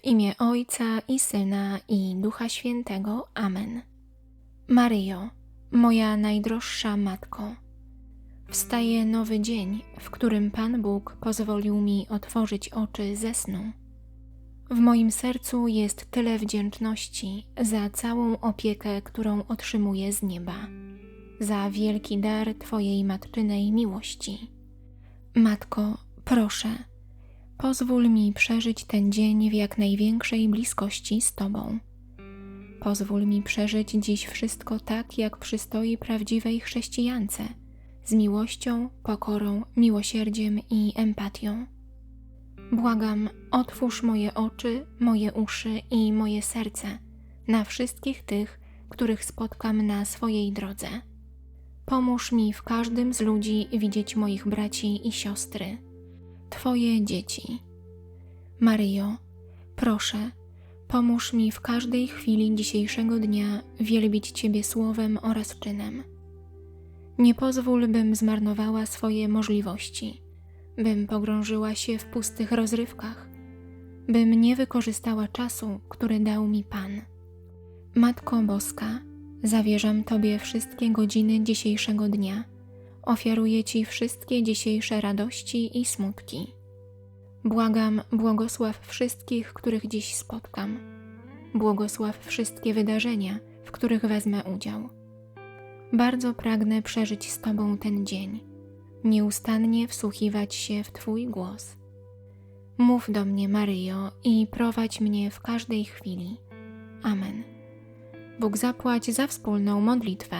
W imię Ojca i Syna i Ducha Świętego. Amen. Maryjo, moja najdroższa Matko, wstaje nowy dzień, w którym Pan Bóg pozwolił mi otworzyć oczy ze snu. W moim sercu jest tyle wdzięczności za całą opiekę, którą otrzymuję z nieba, za wielki dar Twojej matczynej miłości. Matko, proszę, pozwól mi przeżyć ten dzień w jak największej bliskości z Tobą. Pozwól mi przeżyć dziś wszystko tak, jak przystoi prawdziwej chrześcijance, z miłością, pokorą, miłosierdziem i empatią. Błagam, otwórz moje oczy, moje uszy i moje serce na wszystkich tych, których spotkam na swojej drodze. Pomóż mi w każdym z ludzi widzieć moich braci i siostry, Twoje dzieci. Maryjo, proszę, pomóż mi w każdej chwili dzisiejszego dnia wielbić Ciebie słowem oraz czynem. Nie pozwól, bym zmarnowała swoje możliwości, bym pogrążyła się w pustych rozrywkach, bym nie wykorzystała czasu, który dał mi Pan. Matko Boska, zawierzam Tobie wszystkie godziny dzisiejszego dnia, ofiaruję Ci wszystkie dzisiejsze radości i smutki. Błagam, błogosław wszystkich, których dziś spotkam. Błogosław wszystkie wydarzenia, w których wezmę udział. Bardzo pragnę przeżyć z Tobą ten dzień, nieustannie wsłuchiwać się w Twój głos. Mów do mnie, Maryjo, i prowadź mnie w każdej chwili. Amen. Bóg zapłać za wspólną modlitwę.